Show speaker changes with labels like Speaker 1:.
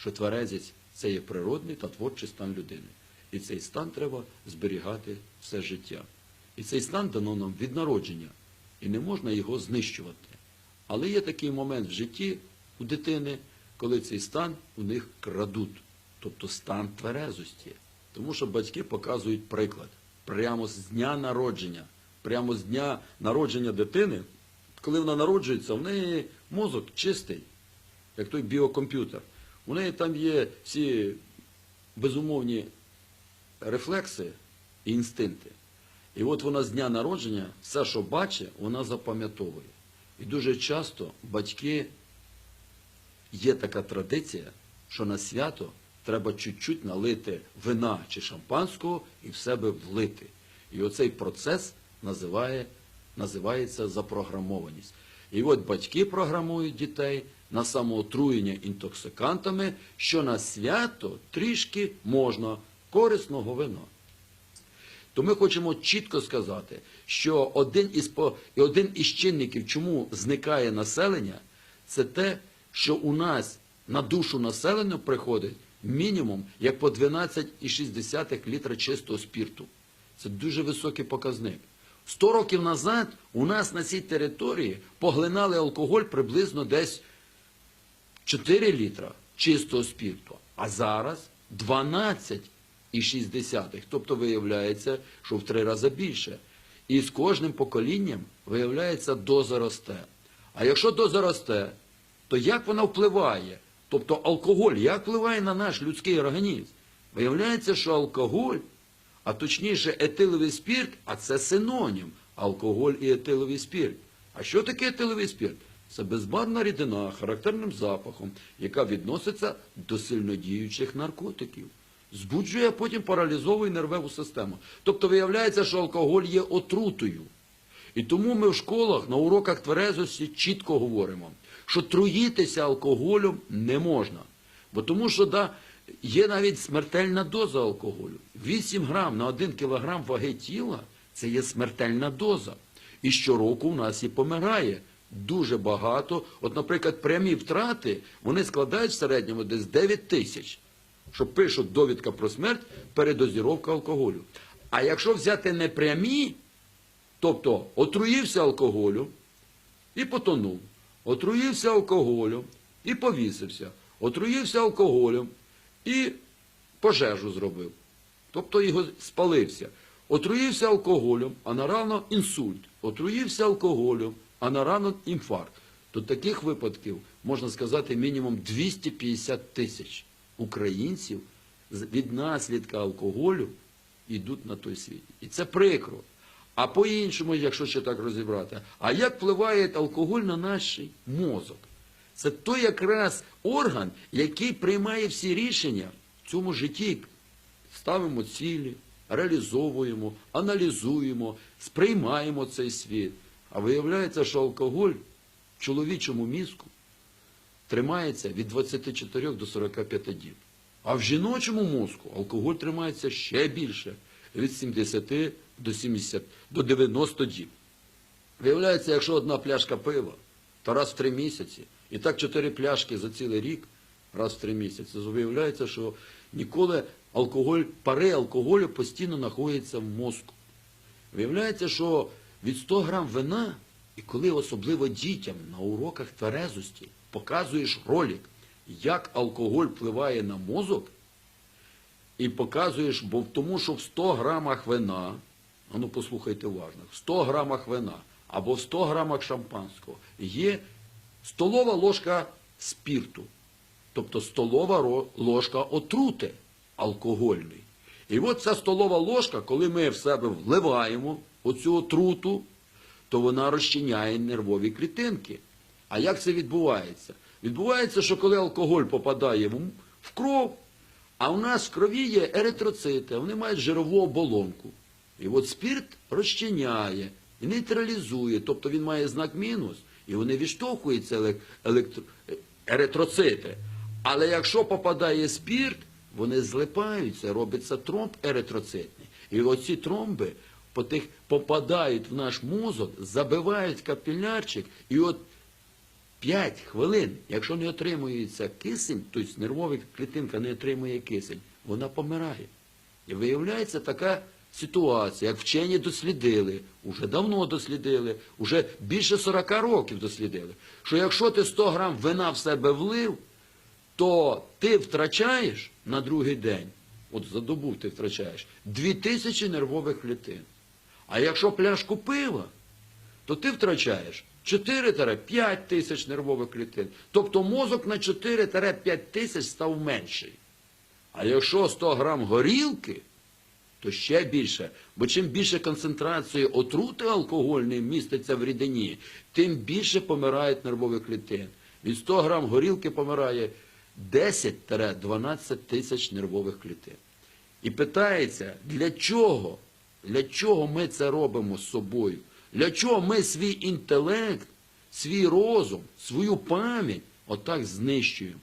Speaker 1: що тверезість це є природний та творчий стан людини. І цей стан треба зберігати все життя. І цей стан дано нам від народження, і не можна його знищувати. Але є такий момент в житті у дитини, коли цей стан у них крадуть, тобто стан тверезості. Тому що батьки показують приклад прямо з дня народження, прямо з дня народження дитини, коли вона народжується, в неї мозок чистий, як той біокомп'ютер. У неї там є всі безумовні рефлекси і інстинкти. І от вона з дня народження все, що бачить, вона запам'ятовує. І дуже часто батьки є така традиція, що на свято треба чуть-чуть налити вина чи шампанського і в себе влити. І оцей процес називає, називається запрограмованість. І от батьки програмують дітей на самоотруєння інтоксикантами, що на свято трішки можна корисного вина. То ми хочемо чітко сказати, що один із, один із чинників, чому зникає населення, це те, що у нас на душу населення приходить мінімум як по 12,6 літра чистого спірту. Це дуже високий показник. 100 років назад у нас на цій території поглинали алкоголь приблизно десь 4 літра чистого спірту, а зараз 12,6. Тобто виявляється, що в три рази більше. І з кожним поколінням, виявляється, доза росте. А якщо доза росте, то як вона впливає? Тобто алкоголь як впливає на наш людський організм? Виявляється, що алкоголь, а точніше етиловий спірт, а це синонім алкоголь і етиловий спірт. А що таке етиловий спірт? Це безбарвна рідина характерним запахом, яка відноситься до сильнодіючих наркотиків. Збуджує, а потім паралізовує нервову систему. Тобто виявляється, що алкоголь є отрутою. І тому ми в школах на уроках тверезості чітко говоримо, що труїтися алкоголем не можна. Бо тому що да, є навіть смертельна доза алкоголю. 8 грам на 1 кілограм ваги тіла це є смертельна доза. І щороку у нас і помирає дуже багато. От, наприклад, прямі втрати вони складають в середньому десь 9 тисяч. Що пишуть довідка про смерть, передозіровка алкоголю. А якщо взяти непрямі, Тобто отруївся алкоголю і потонув, отруївся алкоголем і повісився, отруївся алкоголем і пожежу зробив. Тобто його спалився. Отруївся алкоголем, а на рано інсульт. Отруївся алкоголем, а на рано інфаркт. То таких випадків, можна сказати, мінімум 250 тисяч українців від наслідка алкоголю йдуть на той світ. І це прикро. А по-іншому, якщо ще так розібрати, а як впливає алкоголь на наш мозок? Це той якраз орган, який приймає всі рішення в цьому житті. Ставимо цілі, реалізовуємо, аналізуємо, сприймаємо цей світ. А виявляється, що алкоголь в чоловічому мізку тримається від 24 до 45 діб. А в жіночому мозку алкоголь тримається ще більше від 70 до 70 до 90 діб. Виявляється, якщо одна пляшка пива, то раз в три місяці, і так чотири пляшки за цілий рік, раз в три місяці, виявляється, що ніколи алкоголь, пари алкоголю постійно знаходяться в мозку. Виявляється, що від 100 грам вина, і коли особливо дітям на уроках тверезості показуєш ролик, як алкоголь впливає на мозок, і показуєш, бо тому, що в 100 грамах вина, ну послухайте уважно, в 100 грамах вина або в 100 грамах шампанського є столова ложка спірту, тобто столова ложка отрути алкогольної. І от ця столова ложка, коли ми в себе вливаємо оцю отруту, то вона розчиняє нервові клітинки. А як це відбувається? Відбувається, що коли алкоголь попадає в кров, а у нас в крові є еритроцити, вони мають жирову оболонку. І от спірт розчиняє і нейтралізує, тобто він має знак мінус, і вони відштовхуються елек- електро- еритроцити. Але якщо попадає спірт, вони злипаються, робиться тромб еритроцитний. І оці тромби по тих попадають в наш мозок, забивають капілярчик, і от 5 хвилин, якщо не отримується кисень, тобто нервова клітинка не отримує кисень, вона помирає. І виявляється така ситуація, як вчені дослідили, уже давно дослідили, уже більше 40 років дослідили, що якщо ти 100 грам вина в себе влив, то ти втрачаєш на другий день, от за добу ти втрачаєш, 2000 нервових клітин. А якщо пляшку пива, то ти втрачаєш 4-5 тисяч нервових клітин. Тобто мозок на 4-5 тисяч став менший. А якщо 100 грам горілки, то ще більше. Бо чим більше концентрації отрути алкогольної міститься в рідині, тим більше помирають нервові клітин. Від 100 грам горілки помирає 10-12 тисяч нервових клітин. І питається, для чого? Для чого ми це робимо з собою? Для чого ми свій інтелект, свій розум, свою пам'ять отак знищуємо?